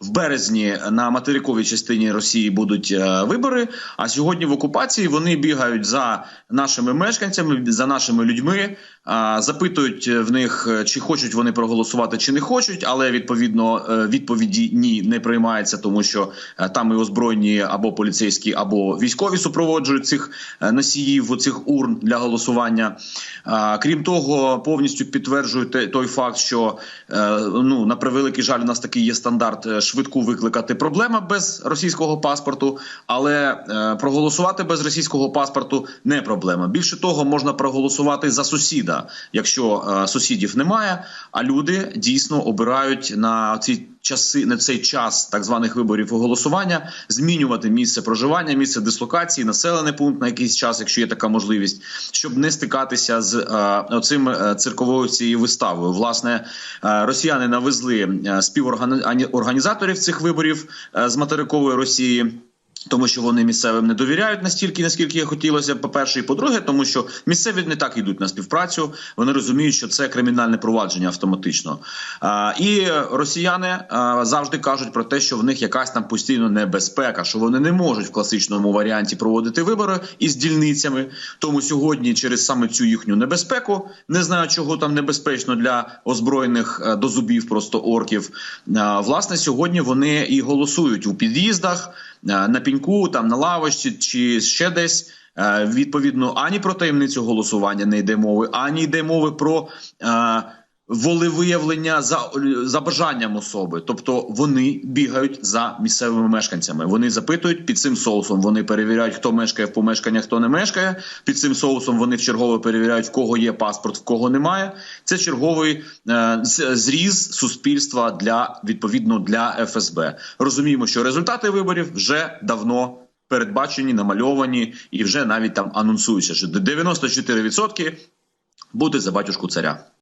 в березні на материковій частині Росії будуть е, вибори. А сьогодні в окупації вони бігають за нашими мешканцями, за нашими людьми, запитують в них, е, чи хочуть вони проголосувати, чи не хочуть. Але відповідно е, відповіді ні не приймається, тому що е, там і озброєні або поліцейські, або військові супроводжують цих е, носіїв цих урн для голосування. Крім того, повністю підтверджують той факт, що е, ну на превеликий жаль, у нас такий є стандарт е, швидку викликати проблема без російського паспорту, але е, проголосувати без російського паспорту не проблема. Більше того, можна проголосувати за сусіда, якщо е, сусідів немає. А люди дійсно обирають на ці часи на цей час так званих виборів і голосування змінювати місце проживання, місце дислокації, населений пункт на якийсь час, якщо є така можливість, щоб не стикатися з е, оцим е, цирковою цією виставою. Власне, е, росіяни навезли е, співорганізаторів цих виборів з материкової Росії. Тому що вони місцевим не довіряють настільки, наскільки хотілося. По перше, і по-друге, тому що місцеві не так йдуть на співпрацю. Вони розуміють, що це кримінальне провадження автоматично. А, і росіяни а, завжди кажуть про те, що в них якась там постійно небезпека, що вони не можуть в класичному варіанті проводити вибори із дільницями. Тому сьогодні, через саме цю їхню небезпеку, не знаю, чого там небезпечно для озброєних е, до зубів просто орків. а, Власне, сьогодні вони і голосують у під'їздах на піньку, там на лавочці чи ще десь. Е, Відповідно, ані про таємницю голосування не йде мови, ані йде мови про е, волевиявлення за, за бажанням особи. Тобто вони бігають за місцевими мешканцями. Вони запитують під цим соусом. Вони перевіряють, хто мешкає в помешканнях, хто не мешкає. Під цим соусом вони вчергове перевіряють, в кого є паспорт, в кого немає. Це черговий е, зріз суспільства для відповідно для ФСБ. Розуміємо, що результати виборів вже давно. Передбачені, намальовані і вже навіть там анонсуються, що 94% буде за батюшку царя.